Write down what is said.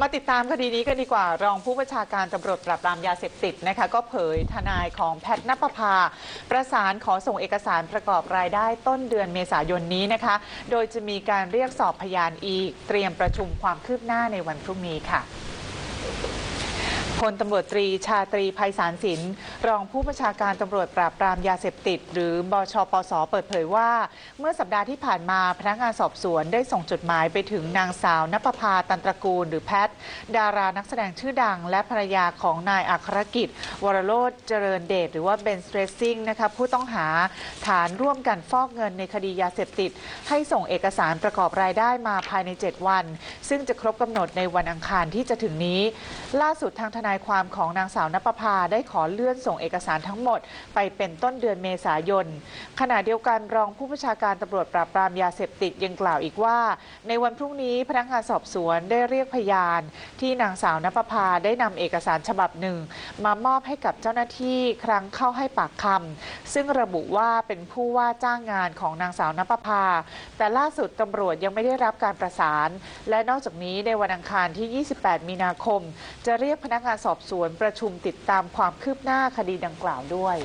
มาติดตามคดีนี้กันดีกว่า รองผู้บัญชาการตำรวจปราบปรามยาเสพติดนะคะ ก็เผยทนายของแพทย์นปภา ประสานขอส่งเอกสารประกอบรายได้ต้นเดือนเมษายนนี้นะคะ โดยจะมีการเรียกสอบพยานอีก เตรียมประชุมความคืบหน้าในวันพรุ่งนี้ค่ะ พลตำรวจตรีชาตรีภัยสารสิน รองผู้บัญชาการตำรวจปราบปรามยาเสพติด หรือบชปสเปิดเผยว่า เมื่อสัปดาห์ที่ผ่านมาพนักงานสอบสวนได้ส่งจดหมายไปถึงนางสาวนปภาตันตระกูล หรือแพทดารานักแสดงชื่อดัง และภรรยาของนายอัครกิจ วรโรจเจริญเดชหรือว่าเบนสเตรซิ่งนะคะผู้ต้องหาฐานร่วมกันฟอกเงินในคดียาเสพติด ให้ส่งเอกสารประกอบรายได้มาภายใน 7 วัน ซึ่งจะครบกำหนดในวันอังคารที่จะถึงนี้ ล่าสุดทางทนายความของนางสาวนปภาได้ขอเลื่อนส่งเอกสารทั้งหมด ไปเป็นต้นเดือนเมษายน ขณะเดียวกันรองผู้บัญชาการตำรวจปราบปรามยาเสพติดยังกล่าวอีกว่า ในวันพรุ่งนี้พนักงานสอบสวนได้เรียกพยาน ที่นางสาวนปภาได้นำเอกสารฉบับหนึ่ง มามอบให้กับเจ้าหน้าที่ครั้งเข้าให้ปากคำซึ่งระบุว่าเป็นผู้ว่าจ้างงานของนางสาวนปภาแต่ล่าสุดตำรวจยังไม่ได้รับการประสาน และนอกจากนี้ในวันอังคารที่ 28 มีนาคม จะเรียกพนักงานสอบสวนประชุมติดตามความคืบหน้าคดีดังกล่าวด้วย